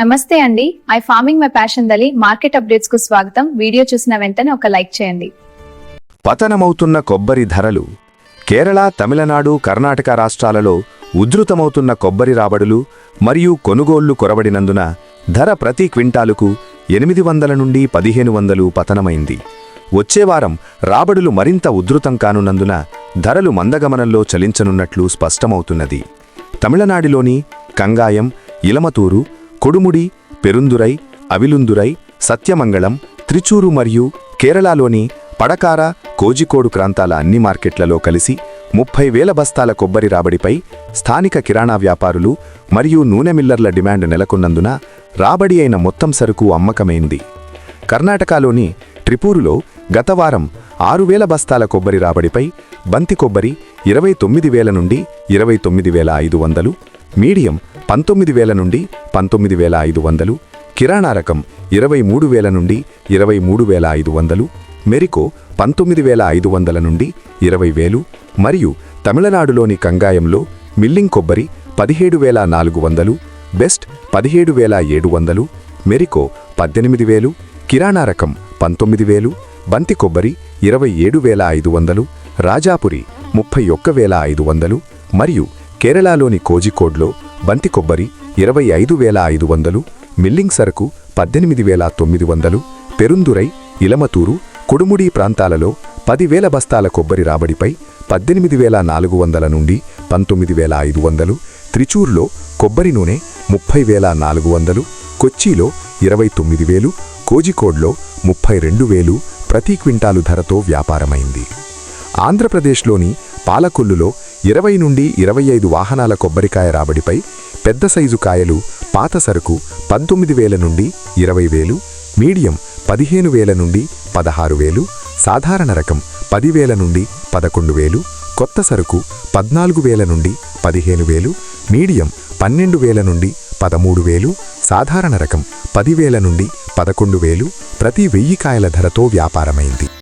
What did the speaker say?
నమస్తే అండి. I farming my passion దలి మార్కెట్ అప్డేట్స్కు స్వాగతం. వీడియో చూసిన వెంటనే ఒక లైక్ చేయండి. పతనమవుతున్న కొబ్బరి ధరలు. కేరళ తమిళనాడు కర్ణాటక రాష్ట్రాలలో ఉధృతమవుతున్న కొబ్బరి రాబడులు మరియు కొనుగోళ్ళు కొరబడినందున ధర ప్రతి క్వింటాలుకు ఎనిమిది వందల నుండి పదిహేను వందలు పతనమైంది. వచ్చే వారం రాబడులు మరింత ఉధృతం కానున్నందున ధరలు మందగమనంలో చలించనున్నట్లు స్పష్టమవుతున్నది. తమిళనాడులోని కంగాయం ఇలమతూరు కొడుముడి పెరుందురై అవిలుందురై సత్యమంగళం త్రిచూరు మరియు కేరళలోని పడకార కోజికోడు ప్రాంతాల అన్ని మార్కెట్లలో కలిసి ముప్పై వేల బస్తాల కొబ్బరి రాబడిపై స్థానిక కిరాణా వ్యాపారులు మరియు నూనె మిల్లర్ల డిమాండ్ నెలకొన్నందున రాబడి అయిన మొత్తం సరుకు అమ్మకమైంది. కర్ణాటకలోని ట్రిపూరులో గత వారం ఆరు వేల బస్తాల కొబ్బరి రాబడిపై బంతి కొబ్బరి ఇరవై తొమ్మిది వేల నుండి ఇరవై తొమ్మిది వేల ఐదు వందలు మీడియం పంతొమ్మిది వేల నుండి పంతొమ్మిది వేల ఐదు వందలు కిరాణా రకం ఇరవై మూడు వేల నుండి ఇరవై మూడు వేల ఐదు వందలు మెరికో పంతొమ్మిది వేల ఐదు వందల నుండి ఇరవై వేలు మరియు తమిళనాడులోని కంగాయంలో మిల్లింగ్ కొబ్బరి పదిహేడు వేల నాలుగు వందలు బెస్ట్ పదిహేడు వేల ఏడు వందలు మెరికో పద్దెనిమిది వేలు కిరాణా రకం పంతొమ్మిది వేలు బంతి కొబ్బరి ఇరవై ఏడు వేల ఐదు వందలు రాజాపురి ముప్పై ఒక్క వేల ఐదు వందలు మరియు కేరళలోని కోజికోడ్లో బంతి కొబ్బరి ఇరవై ఐదు వేల ఐదు వందలు మిల్లింగ్ సరకు పద్దెనిమిది వేల తొమ్మిది వందలు పెరుందురై ఇలమతూరు కుడుముడి ప్రాంతాలలో పదివేల బస్తాల కొబ్బరి రాబడిపై పద్దెనిమిది వేల నాలుగు వందల నుండి పంతొమ్మిది వేల ఐదు వందలు త్రిచూర్లో కొబ్బరి నూనె ముప్పై వేల నాలుగు వందలు కొచ్చిలో ఇరవై తొమ్మిది వేలు కోజికోడ్లో ముప్పై రెండు వేలు ప్రతి క్వింటాలు ధరతో వ్యాపారమైంది. ఆంధ్రప్రదేశ్లోని పాలకొల్లులో ఇరవై నుండి ఇరవై ఐదు వాహనాల కొబ్బరికాయ రాబడిపై పెద్ద సైజు కాయలు పాత సరుకు పంతొమ్మిది వేల నుండి ఇరవై వేలు మీడియం పదిహేను వేల నుండి పదహారు వేలు సాధారణ రకం పదివేల నుండి పదకొండు వేలు కొత్త సరుకు పద్నాలుగు వేల నుండి పదిహేను వేలు మీడియం పన్నెండు వేల నుండి పదమూడు వేలు సాధారణ రకం పదివేల నుండి పదకొండు వేలు ప్రతి వెయ్యి కాయల ధరతో వ్యాపారమైంది.